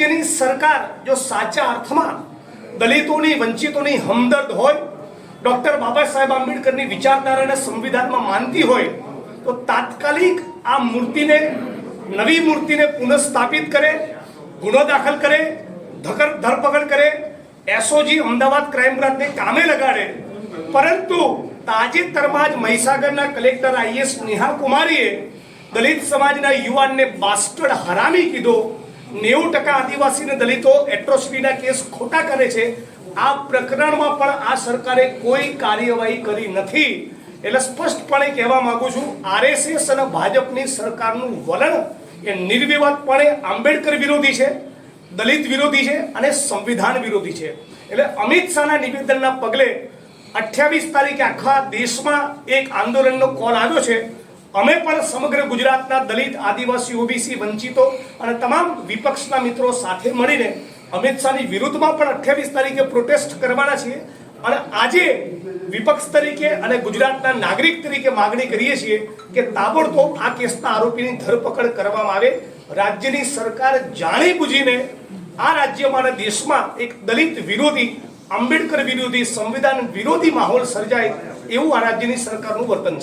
રાજ્યની સરકાર જો સાચા અર્થમાં દલિતોની, વંચિતોની હમદર્દ હોય, ડોક્ટર બાબા સાહેબ આંબેડકરની વિચારધારાને સંવિધાનમાં માનતી હોય, તો તાત્કાલિક આ મૂર્તિને, નવી મૂર્તિને પુનઃસ્થાપિત કરે, ગુનો દાખલ કરે, ધકર, ધરપકડ કરે, એસઓજી અમદાવાદ ક્રાઇમ બ્રાન્ચને કામે લગાડે. પરંતુ તાજેતરમાં જ મહીસાગરના કલેક્ટર આઈએસ નેહા કુમારીએ દલિત સમાજના યુવાનને બાસ્ટર્ડ હરામી કીધો. નેવું ટકા આદિવાસી અને દલિતો એટ્રોસિટીના કેસ ખોટા કરે છે. આ પ્રકરણમાં પણ આ સરકારે કોઈ કાર્યવાહી કરી નથી. એટલે સ્પષ્ટપણે કહેવા માંગુ છું, આરએસએસ અને ભાજપની સરકારનું વલણ એ નિર્વિવાદપણે આંબેડકર વિરોધી છે, દલિત વિરોધી છે અને સંવિધાન વિરોધી છે. એટલે અમિત શાહના નિવેદનના પગલે અઠ્યાવીસ તારીખે આખા દેશમાં એક આંદોલનનો કોલ આવ્યો છે. અમે પણ સમગ્ર ગુજરાતના દલિત, આદિવાસી, ઓબીસી, વંચિતો અને તમામ વિપક્ષના મિત્રો સાથે મળીને અમિત શાહની વિરુદ્ધમાં પણ અઠ્યાવીસ તારીખે પ્રોટેસ્ટ કરવાના છીએ અને આજે વિપક્ષ તરીકે અને ગુજરાતના નાગરિક તરીકે માગણી કરીએ છીએ કે તાબડતોબ આ કેસના આરોપીની ધરપકડ કરવામાં આવે. રાજ્યની સરકાર જાણી બુજીને આ રાજ્યમાં અને દેશમાં એક દલિત વિરોધી, આંબેડકર વિરોધી, સંવિધાન વિરોધી માહોલ સર્જાય એવું આ રાજ્યની સરકારનું વર્તન છે.